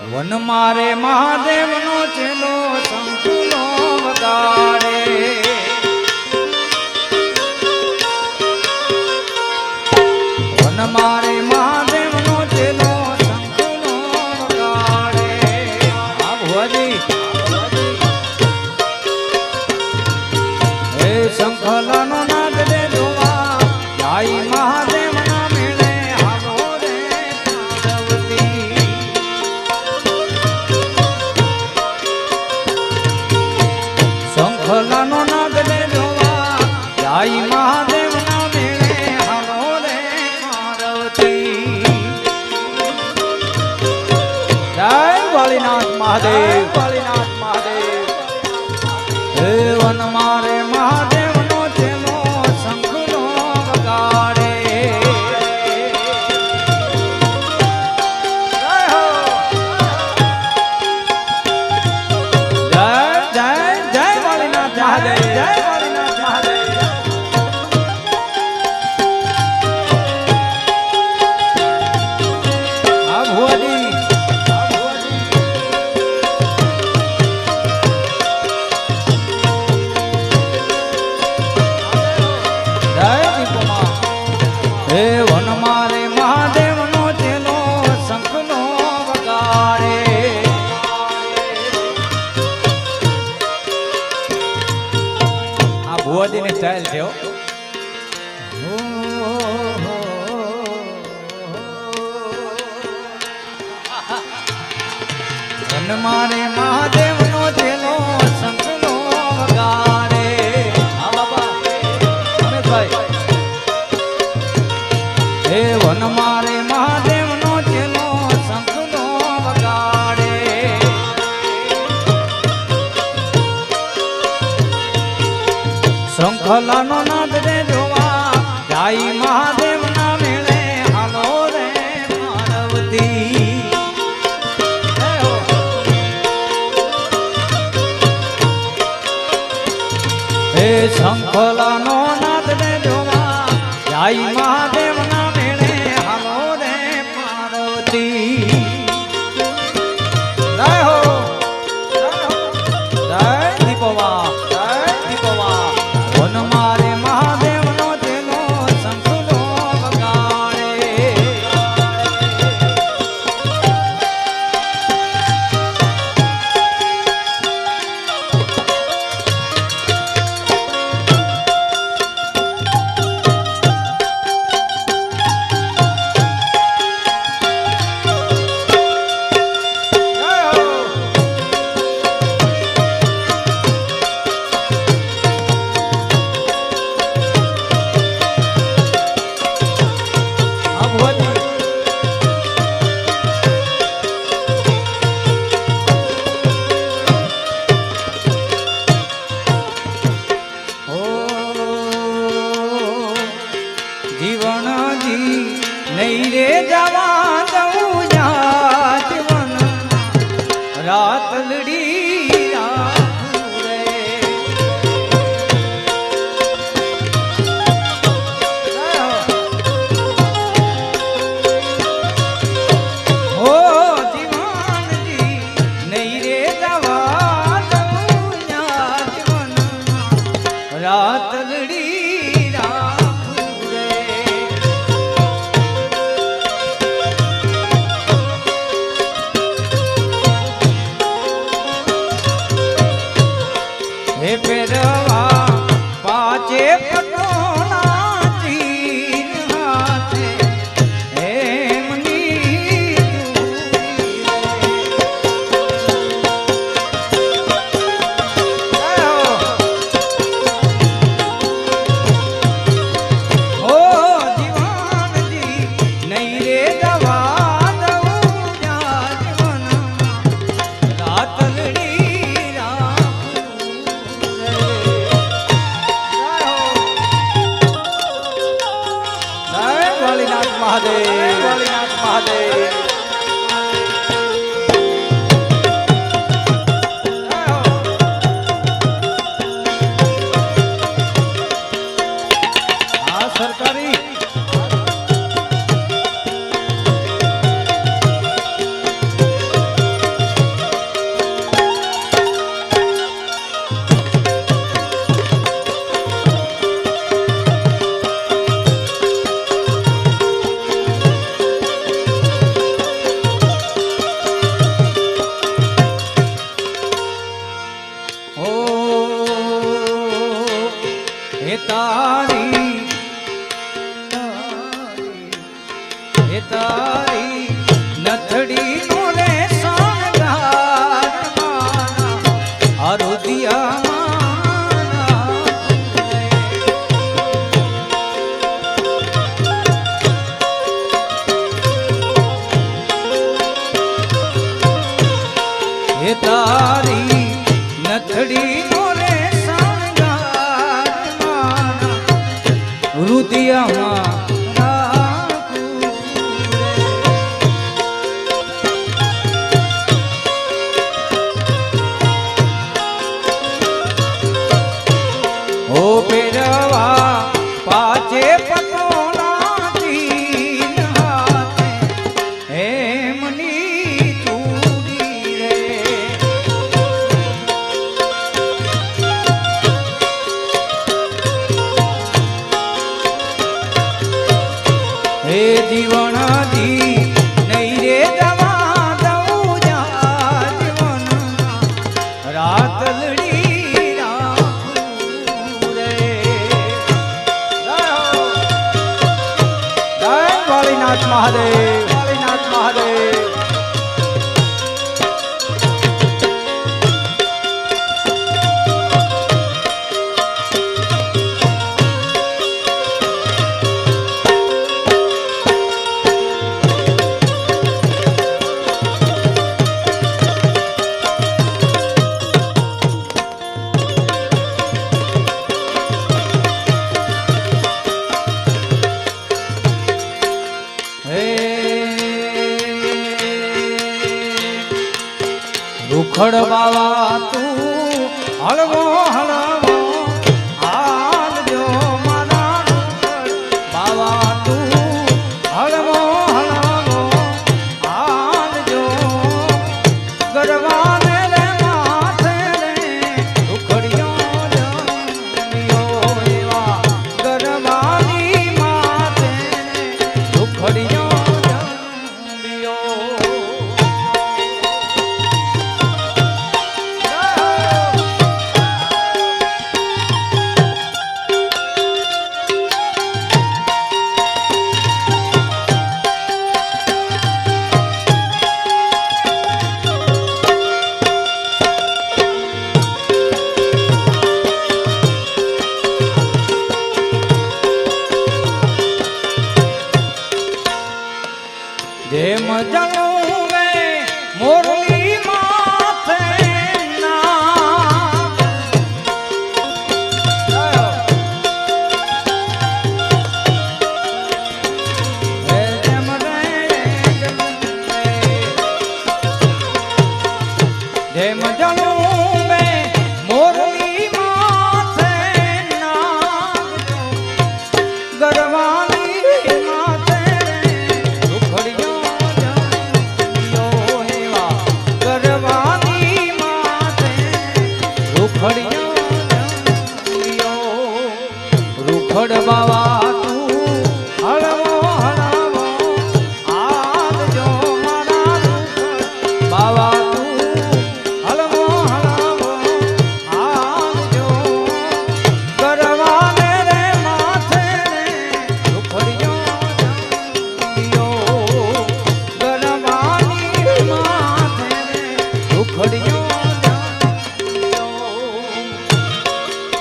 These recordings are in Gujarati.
વન મારે મહાદેવનો ચેલો સંકુલો વગાડે. વન મારે મહાદેવ. કાળીનાથ મહાદેવ. હે વનમાં રે મહાદેવનો તેનો શંખનો વગાડે. જય જય મારે મહાદેવ મહાદેવ નો ચેલો સંત નો વગાડે. સરકારી હે તારી નથડી ખડબાવા જેમ જળ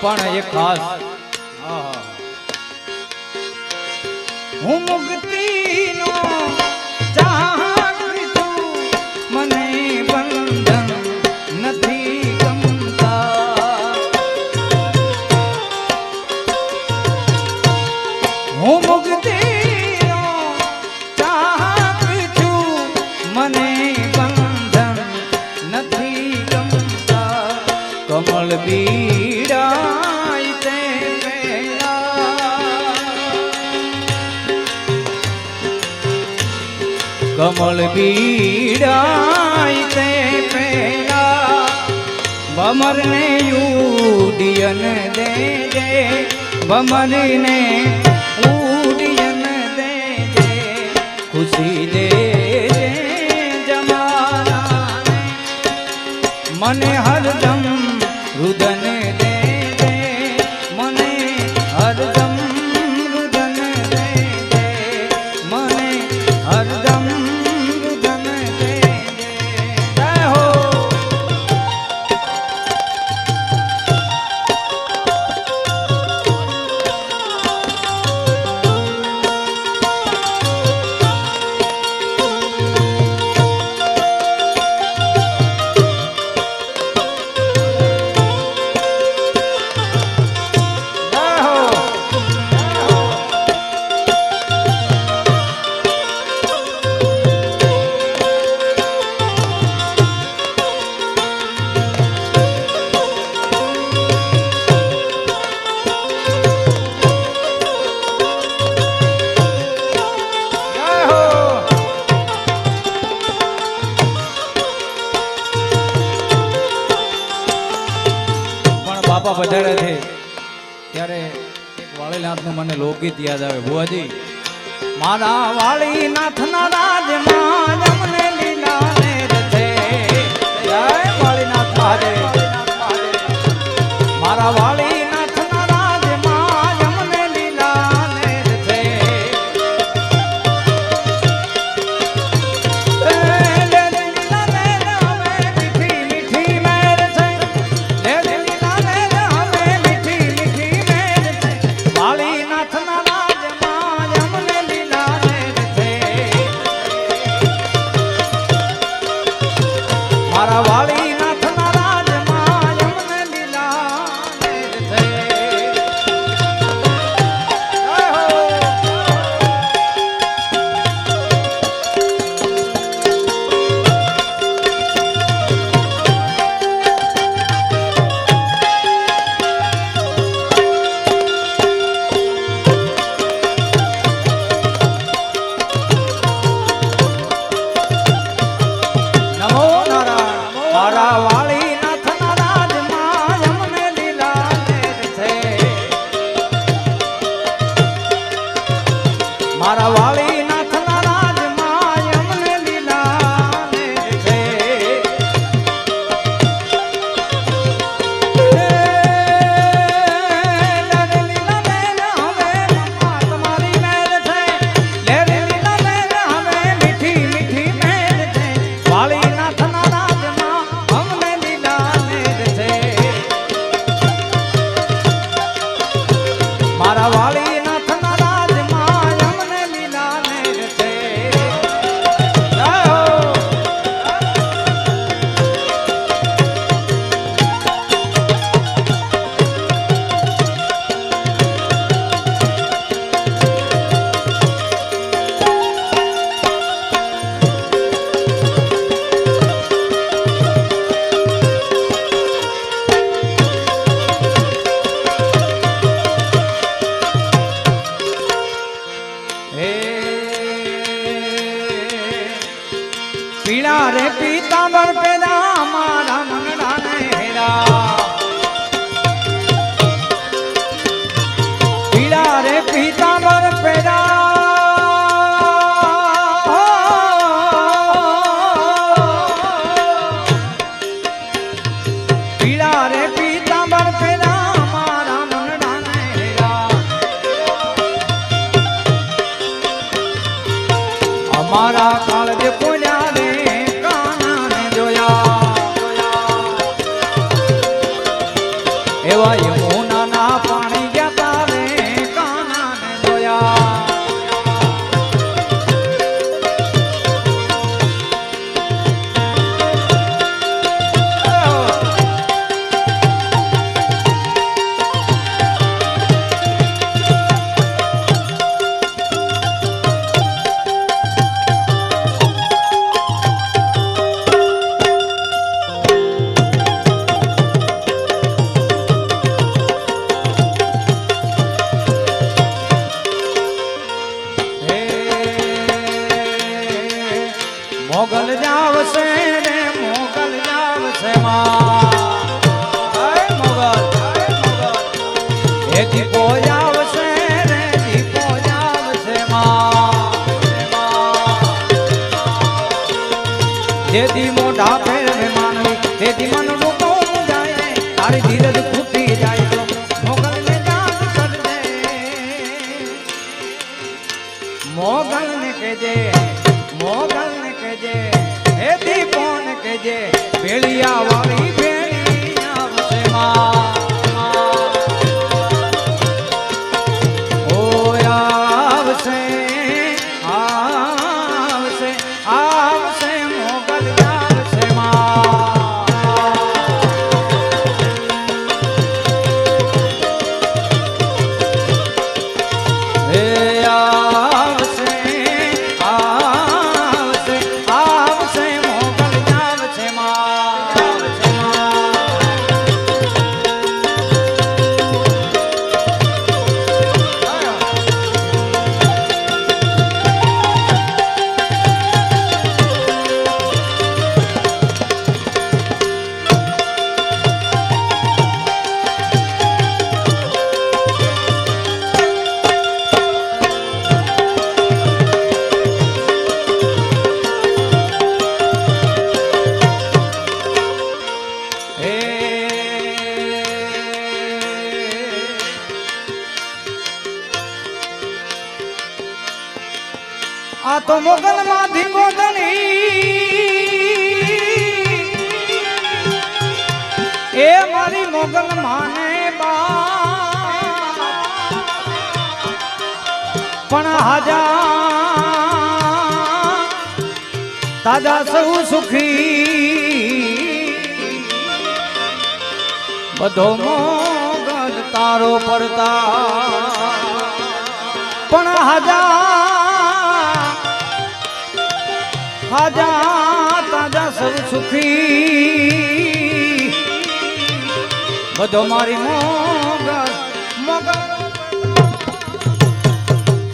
પણ એ ખાસ. હું કમળ બીડાય તે કમળ બીડાય તે પેલા બમરને ઉડિયન દે દે બમરને ઉડિયન દે દે ખુશી દે મને હરદમ Gracias. યાદ આવે ભુવાજી મારા વાળી નાથના રાજમાં Aravali Para lá. મારા તેથી મોઢા ફેર મે માનવી તેથી મન લોકો જાય જાય તો મોગલ ને દાન કરજે મોગલ ને કહેજે મોગલ ને કહેજે ભેળિયા વાળી ભેળિયા વસે માં. પણ હાજા. તાજા સૌ સુખી. બધો મોગલ તારો પડતા. પણ હાજા. હાજા, તાજા સૌ સુખી. બધો મારી મોગલ